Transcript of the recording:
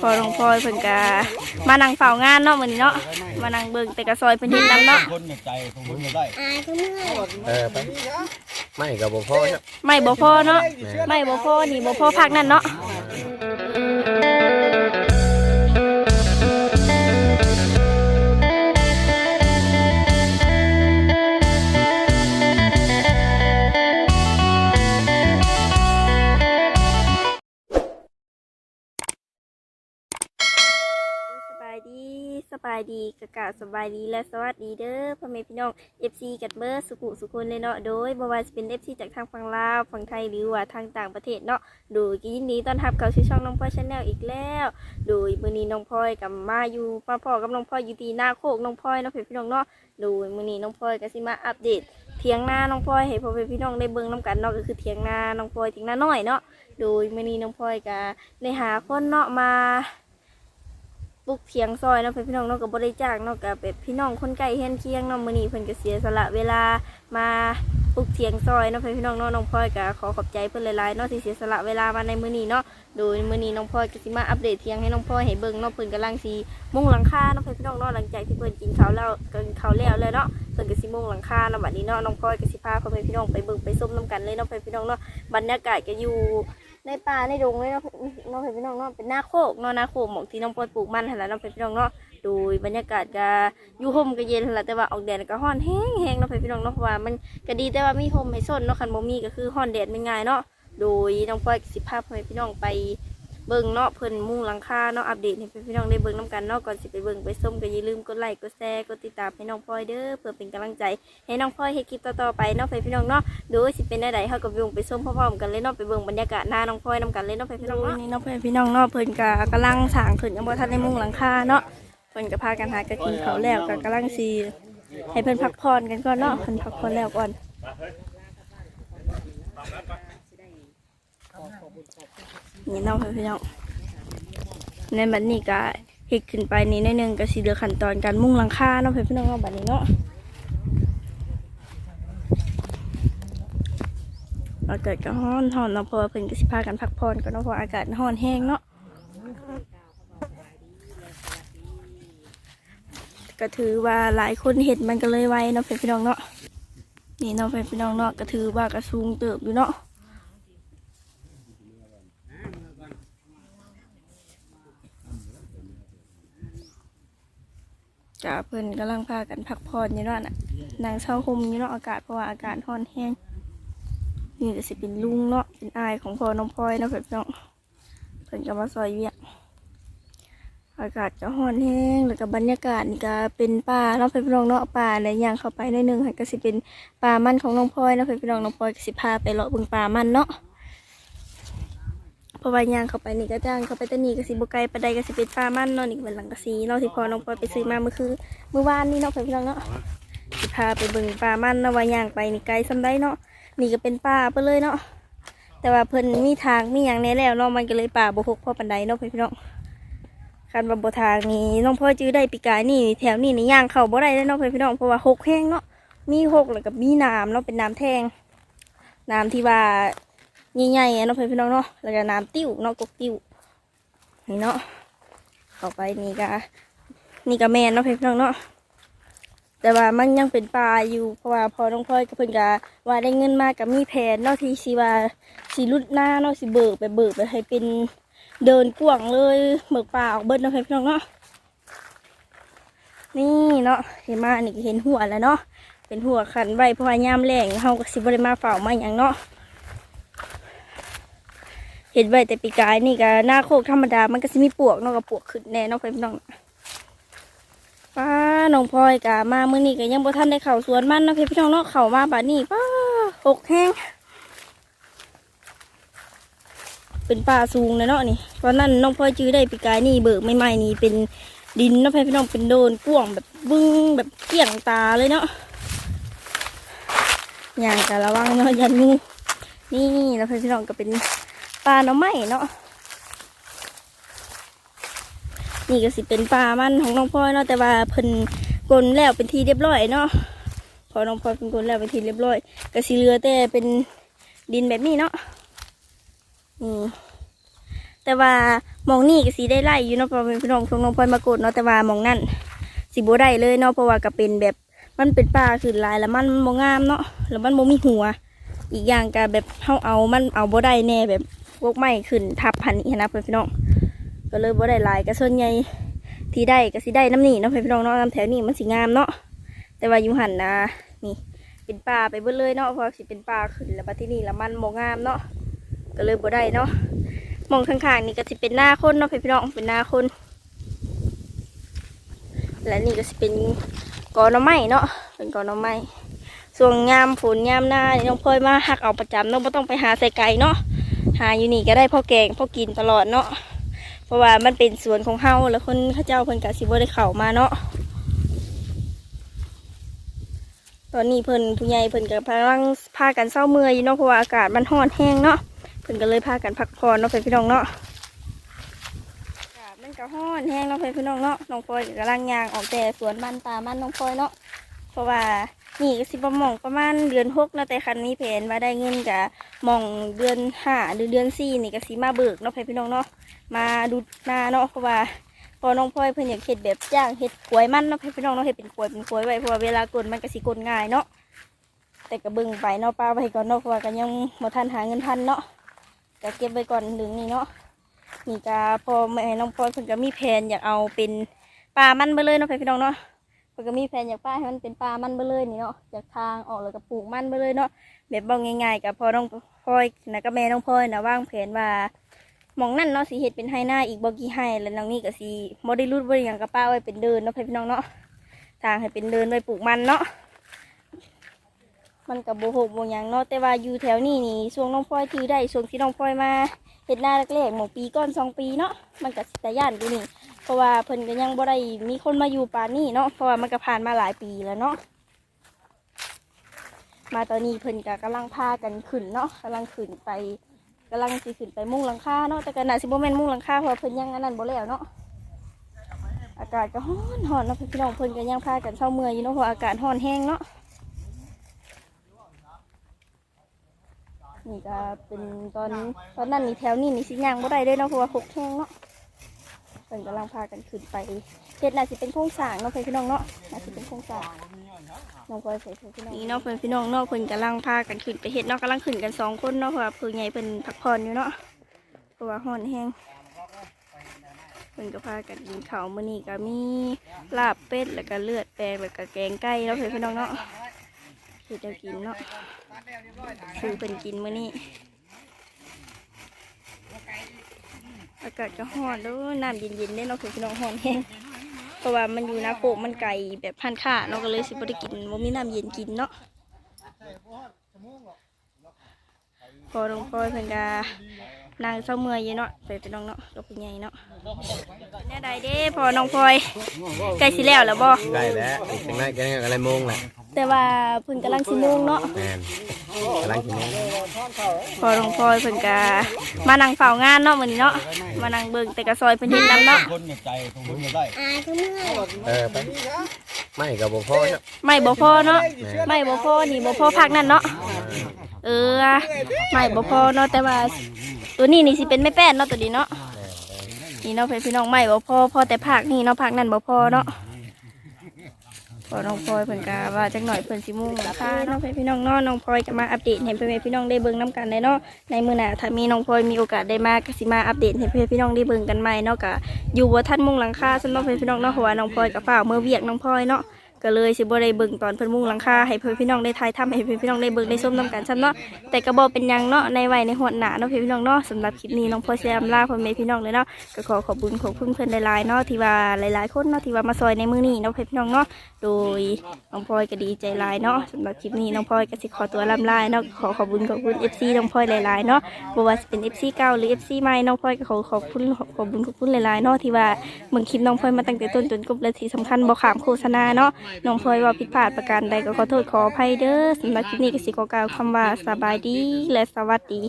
พอน้องพลอยเพิ่นก็มานั่งเฝ้างานเนาะมื้อนี้เนาะมานั่งเบิ่งแต่กระซอยเพิ่นเฮ็ดนํเนาะคนใจคงคนได้เออไปไม่กับบ่พอครับไม่บ่พอเนาะไม่บ่พอนี่บ่พอพักนั่นเนาะสายดีกะกะสบายดีและสวัสดีเด้อพ่อแม่พี่น้อง FC กัดเบอร์สุขุสุคนเลยเนาะโดยบ่ว่าจะเป็น FC จากทางฝั่งลาวฝั่งไทยหรือว่าทางต่างประเทศเนาะโดยก็ยินดีต้อนรับเข้าสู่ช่องน้องพลอยชาแนลอีกแล้ว โดยมื้อนี้น้องพลอยกับมาอยู่มาพ่อกับน้องพลอยอยู่ที่หน้าโคกน้องพลอยเนาะเพื่อนพี่น้องเนาะโดยมื้อนี้น้องพลอยก็สิมาอัปเดตเถียงหน้าน้องพลอยให้พ่อแม่พี่น้องได้เบิ่งนํกันเนาะก็คือเถียงหน้าน้องพลอยเถียงนาน้อยเนาะโดยมื้อนี้น้องพลอยก็ได้หาคนเนาะมา ปลุกเพียงซอยเนาะเพื่อนพี่น้องเนาะกับบริจาคเนาะกับแบบพี่น้องคนใกล้เฮียนเคียงเนาะมื้อนี้เพิ่นก็เสียสละเวลามาปลุกเทียงซอยเนาะเพื่อนพี่น้องเนาะน้องพลอยก็ขอขอบใจเพิ่นหลายๆเนาะที่เสียสละเวลามาในมื้อนี้เนาะโดยมื้อนี้น้องพลอยก็สิมาอัปเดตเทียงให้น้องพลอยให้เบิ่งเนาะเพิ่นกำลังสิมุ่งหลังคาเนาะเพื่อนพี่น้องเนาะหลังจากที่เพิ่นกินข้าวแล้วกินข้าวแล้วเลยเนาะเพิ่นก็สิมุ่งหลังคาเนาะบัดนี้เนาะน้องพลอยก็สิพาเพื่อแม่พี่น้องไปเบิ่งไปส้มน้ำกันเลยเนาะเพื่อนพี่น้องเนาะบรรยากาศก็อยู่ ในป่าในดงเลยเนาะน้องเพื่อนพี่น้องเนาะเป็นหน้าโคกเนาะหน้าโคกหมอกที่น้องพลอยปลูกมันหันแหละเน้องเพื่อนพี่น้องเนาะโดยบรรยากาศก็อยู่ห่มก็เย็นหันแหละแต่ว่าออกแดดก็ฮ้อนแห้งแห้งเพื่อนพี่น้องเนาะเพราะว่ามันก็ดีแต่ว่ามีห่มให้ส้นเนาะคันบ่มีก็คือฮ้อนแดดไม่ง่ายเนาะโดยน้องพลอยสิพาพ่อนพี่น้องไป เบิ่งเนาะเพิ่นมุ่งหลังคาเนาะอัปเดตให้พี่น้องได้เบิ่งนํกันเนาะก่อนสิไปเบิ่งไปส้มก็อย่าลืมกดไลค์กดแชร์กดติดตามให้น้องพลอยเด้อเพื่อเป็นกำลังใจให้น้องพลอยเฮ็ดคลิปต่อๆไปเนาะพี่น้องเนาะดยสิเป็นได้ใดเฮาก็ไปเบิ่งไปส้มพร้อมๆกันเลยเนาะไปเบิ่งบรรยากาศหน้าน้องพลอยนํกันเลยเนาะพี่น้องเนาะนี่เนาะพี่น้องเนาะเพิ่นก็กำลังสร้างขึ้นยังบ่ทันได้มุ่งหลังคาเนาะเพิ่นก็พากันหาก็กินเขาแล้วก็กำลังสีให้เพิ่นพักผ่อนกันก่อนเนาะเพิ่นพักผ่อนแล้วก่อน นี่เน้องพี่น้องในบัดนี้ก็เฮ็ดขึ้นไปนี่ในอยหนึงก็สิเหลือขั้นตอนการมุ่งหลังคาเนาะพี่น้องเนาะบัดนี้เนาะอากาศก็ร้อนร้อนเนาะเพราะว่าเพิ่นก็สิพากันพักผ่อนก่อนเนาะเพราะอากาศร้อนแห้งเนาะก็ถือว่าหลายคนเห็นมันก็เลยไวเนาะเพื่อนพี่น้องเนาะนี่เนาะเพื่อนพี่น้องเนาะก็ถือว่ากระสูงเติบอยู่เนาะ จ้าเพื่อนกำลังพากันพักผ่อนอยู่เนาะน่ะนางเช่าห่มอยู่เนาะอากาศเพราะว่าอากาศร้อนแห้งนี่ก็สิเป็นลุงเนาะเป็นอายของพ่อน้องพลอยเนาะเพื่อนพี่น้องเพื่อนก็มาซอยเวียกอากาศก็ร้อนแห้งแล้วก็บรรยากาศนี่ก็เป็นป่าเนาะเพื่อนพี่น้องเนาะป่าในย่างเข้าไปในหนึ่งค่ะก็สิเป็นป่ามันของน้องพลอยเนาะเพื่อนพี่น้องน้องพลอยก็สิพาไปเลาะเบึงป่ามันเนาะ เพราะว่ายางเข้าไปนี่ก็จ้างเข้าไปต่นี่ก็สิบไกลปานใดก็สิเป็นป่ามันเนาะนี่เป็นหลังกะซีเนาะที่พอน้องพลอยไปซื้อมาเมื่อคือเมื่อวานนี่เนาะเพื่อนพี่น้องเนาะสิพาไปเบิ่งป่ามันเนาะว่ายางไปนี่ไกลซำได้เนาะนี่ก็เป็นป่าไปเลยเนาะแต่ว่าเพิ่นมีทางมีอย่างแน่แล้วเนาะมันก็เลยป่าบ่พกพอปานใดเนาะเพื่อนพี่น้องคันบบบทางนี้น้องพ่อจื้อได้ปีกายนี่แถวนี้นี่ย่างเข้าบ่ได้เลยเนาะเพื่อนพี่น้องเพราะว่าหกแห้งเนาะมีหกแล้วก็มีน้ำเนาะเป็นน้ำแทงน้ำที่ว่า ใหญ่ๆเนาะเพื่อนพี่น้องเนาะแล้วก็น้ำติ้วเนาะกกติ้วนี่เนาะเข้าไปนี่ก็นี่ก็แมนเนาะเพื่อนพี่น้องเนาะแต่ว่ามันยังเป็นปลาอยู่เพราะว่าพอน้องพ่อยกับเพิ่นก็ว่าได้เงินมากับมีแผนเนาะที่สิว่าสิรุดหน้าเนาะสิเบิกไปเบิกไปให้เป็นเดินกว่างเลยเบิกป่าออกเบิดเนาะพี่น้องเนาะนี่เนาะเห็นมานี่ก็เห็นหัวแล้วเนาะเป็นหัวขันใบพราะว่ายามแรงเฮาก็สิบ่ได้มาเฝ้ามาหยังเนาะ เห็นใบแต่ปีกายนี่ก็หน้าโคกธรรมดา มันก็สิมีปวกนาะกับปวกขึ้นแน่เนาะพี่น้องป้าน้องพลอยกะมาเมื้อนี้ก็ยังบ่ทันได้เข้าสวนมันนาะพี่น้องเนาะเข้ามาบัดนี้ป้าหกแห้งเป็นป่าสูงเลยเนาะนี่ตอนนั้นน้องพ่อยจื้อได้ปีกายนี่เบิกใหม่ๆนี่เป็นดินเนาะพี่พี่น้องเป็นโดนกว้างแบบบึ้งแบบเกี่ยงตาเลยเนาะอย่างแต่ระวังเนาะยันงูนี่แล้วพี่พี่น้องก็เป็น ปลาหน่อไม้เนาะนี่ก็สิเป็นปลามันของน้องพ่อยเนาะแต่ว่าเพิ่นกลนแล้วเป็นทีเรียบร้อยเนาะพอน้องพ่อยเป็นกลนแล้วเป็นทีเรียบร้อยก็สิเหลือแต่เป็นดินแบบนี้เนาะอืมแต่ว่ามองนี่ก็สิได้ไล่อยู่เนาะเพราะว่าเป็นพี่น้องของน้องพลอยมากดเนาะแต่ว่ามองนั่นสิบ่ได้เลยเนาะเพราะว่าก็เป็นแบบมันเป็นป่าขึ้นหลายแล้วมันบ่งามเนาะแล้วมันบ่มีหัว อีกอย่างก็แบบเฮาเอามันเอาบ่ได้แน่แบบ วกไม้ขึ้นทับพันนี่นะเพื่อนพี่น้อง ก็เลยบ่ได้ลายก็ส่วนใหญ่ที่ได้ก็สิได้น้ำนี่เนาะเพื่อนพี่น้องเนาะน้ำแถวนี้มันสิงามเนาะ แต่ว่าอยู่หันนะนี่เป็นป่าไปเบิดเลยเนาะเพราะสิเป็นป่าขึ้นแล้วที่นี่แล้วมันบ่งามเนาะ ก็เลยบ่ได้เนาะ มองข้างๆนี่ก็สิเป็นหน้าคนเนาะเพื่อนพี่น้องเป็นหน้าคน และนี่ก็สิเป็นกอน่อไม้เนาะ เป็นกอน่อไม้ส่วนยามฝนยามหน้านี่น้องพลอยมาหักเอาประจำเน้องไม่ต้องไปหาใส่ไก่เนาะ หาอยู่นี่ก็ได้พ่อแกงพ่อกินตลอดเนาะเพราะว่ามันเป็นสวนของเฮาแล้วคนข้าเจ้าเพิ่นกะสิบ่ได้เข้ามาเนาะตอนนี้เพิ่นผู้ใหญ่เพิ่นก็กำลังพากันเศร้าเมื่อยเนาะเพราะว่าอากาศมันร้อนแห้งเนาะเพิ่นก็เลยพากันพักผ่อนเนาะเพื่อนพี่น้องเนาะมันก็ร้อนแห้งเนาะเพื่อนพี่น้องเนาะน้องพลอยกำลังยางออกแต่สวนมันตามันน้องพลอยเนาะเพราะว่า นี่ก็สิบมองประมาณเดือนหกนะแต่คันนี้แผนว่าได้เงินกับมองเดือนห้าหรือเดือนสี่นี่ก็สิมาเบิกเนาะพี่น้องเนาะมาดูหน้าเนาะเพราะว่าพอน้องพลอยเพิ่นอยากเฮ็ดแบบจ้างเฮ็ดกล้วยมันเนาะพี่น้องเนาะเฮ็ดเป็นกล้วยเป็นกล้วยไว้เพราะว่าเวลากดมันก็สิกดง่ายเนาะแต่ก็เบิ่งไปเนาะป้าไปก่อนเนาะเพราะว่าก็ยังบ่ทันหาเงินทันเนาะก็เก็บไว้ก่อนถึงนี่เนาะนี่ก็พอแม่น้องพลอยเพิ่นก็มีแผนอยากเอาเป็นปลามันไปเลยเนาะพี่น้องเนาะ เพิ่นก็มีแผนอยากป้าให้มันเป็นปลามันไปเลยนี่เนาะจากทางออกแล้วก็ปลูกมันไปเลยเนาะแบบเบาง่ายๆกับพอน้องพลอยนะก็แม่น้องพลอยนะวางแผนว่าหมองนั่นเนาะสิเฮ็ดเป็นไฮหน้าอีกบ่กี่ไฮแล้วน้องนี่ก็สิบ่ได้รูดบ่ได้หยังกับป้าไว้เป็นเดินเนาะพี่น้องเนาะทางให้เป็นเดินไว้ปลูกมันเนาะมันกับโบหกโบยังเนาะแต่ว่าอยู่แถวนี้นี่ช่วงน้องพลอยถือได้ช่วงที่น้องพลอยมาเฮ็ดหน้าแรกๆหมองปีก้อนสองปีเนาะมันก็สิตะย่านกูนี่ เพราะว่าเพิ่นก็ยังบ่ได้มีคนมาอยู่ป่านนี้เนาะเพราะว่ามันก็ผ่านมาหลายปีแล้วเนาะมาตอนนี้เพิ่นก็กำลังพากันขึ้นเนาะกำลังขึ้นไปกำลังสิขึ้นไปมุ่งหลังคาเนาะแต่ก็น่าสิบ่แม่นมุ่งหลังคาเพราะเพิ่นยังอันนั้นบ่แล้วเนาะอากาศก็ร้อนร้อนเนาะพี่น้องเพิ่นก็ยังพากันเศร้าเมื่อยอยู่เนาะเพราะอากาศร้อนแห้งเนาะนี่ก็เป็นตอนตอนนั้นนี่แถวนี้นี่สิย่างบ่ได้เลยเนาะเพราะว่าหกแห้งเนาะ พิ่นกำลังพากันขึ้นไปเฮ็ดน่าสิเป็นโครงสร้างเนาะเพื่อนพี่น้องเนาะน่าสิเป็นโครงสร้างน้องพลอยใส่เพื่อนพี่น้องนี่เนาะเพื่อนพี่น้องเนาะเพิ่นกำลังพากันขึ้นไปเฮ็ดเนาะกำลังขึ้นกันสองคนเนาะเพราะว่าเพิ่นใหญ่เพิ่นพักผ่อนอยู่เนาะเพราะว่าร้อนแห้งเพิ่นก็พากันกินข้าวมื้อนี้ก็มีลาบเป็ดแล้วก็เลือดแปลงแล้วก็แกงไก่เนาะเพื่อนพี่น้องเนาะเฮ็ดแนกินเนาะคือเพิ่นกินมื้อนี้ อากาศก็ร้อนแล้วน้ำเย็นๆได้เนาะคือพี่น้องร้อนแห้งเพราะว่ามันอยู่นาโคกมันไก่แบบพันค่าเนาะก็เลยสิบ่ได้กินบ่มีน้ำเย็นกินเนาะพอลงพลอยเพิ่นก็นางเศร้าเมื่อยอยู่เนาะไปพี่น้องเนาะดอกใหญ่เนาะแน่ใดเด้พอน้องพลอยใกล้สิแล้วแล้วบ่ได้แล้วอีกจังไรกันอะไรโมงแหละแต่ว่าเพิ่นกำลังสิโมงเนาะแมน กำลังกินโมงพอลงพลอยเพิ่นก็มานั่งเฝ้างานเนาะมื้อนี้เนาะมานั่งเบิ่งแต่กระซอยเพิ่นเฮ็ดนํเนาะคนอย่าใจตรงคนอย่าได้เออไปไม่กับบ่พ่อจ้ะไม่บ่พอเนาะไม่บ่พอนี่บ่พอพักนั่นเนาะเออไม่บ่พอเนาะแต่ว่าตัวนี้นี่สิเป็นไม่แป้นเนาะตัวนี้เนาะนี่เนาะเพื่อนพี่น้องไม่บ่พอพอแต่ผักนี่เนาะผักนั่นบ่พอเนาะ พอน้องพลอยเพิ่นกาว่าจักหน่อยเพิ่นสิมุ่งราคะน้องเพื่อนพี่น้องเนาะน้องพลอยจะมาอัปเดตให้เพื่อนพี่น้องได้เบิ่งน้ำกันได้เนาะในมื้อหน้าถ้ามีน้องพลอยมีโอกาสได้มาก็สิมาอัปเดตให้เพื่อนพี่น้องได้เบิ่งกันใหม่เนาะก็อยู่บ่ทันมุ่งหลังคาสำหรับเพื่อนพี่น้องเนาะเพราะว่าน้องพลอยก็ฝ่าเมื่อเวียกน้องพลอยเนาะ ก็เลยสิบ่ได้เบิ่งตอนเพิ่นมุ่งหลังคาให้เพื่อนพี่น้องได้ทายทำให้เพื่อนพี่น้องได้เบิ่งได้ส้มน้ำกันซ้ำเนาะแต่ก็บ่เป็นยังเนาะในวัยในหัวหนาเนาะเพื่อนพี่น้องเนาะสำหรับคลิปนี้น้องพลอยแซมลาพ่อแม่พี่น้องเลยเนาะก็ขอขอบคุณขอบคุณเพิ่อนหลายๆเนาะที่ว่าหลายๆคนเนาะที่ว่ามาซอยในมือนี้เนาะเพื่อนพี่น้องเนาะโดยน้องพลอยก็ดีใจหลายเนาะสำหรับคลิปนี้น้องพลอยก็สิขอตัวลำลาเนาะขอขอบคุณขอบคุณ FC น้องพลอยหลายๆเนาะบ่ว่าสิเป็น FC เก่าหรือ FC ใหม่น้องพลอยก็ขอขอบคุณขอบคุณขอบคุณหลายๆเนาะที่ว่าเบิ่งคลิปน้องพลอยมาตั้งแต่ต้นจนจบและที่สำคัญบ่ขามโฆษณาเนาะน้องพลอยว่าผิดพลาดประการใดก็ขอโทษขออภัยเด้อสำหรับคลิปนี้ก็สิขอกล่าวคำว่าสบายดีและสวัสดี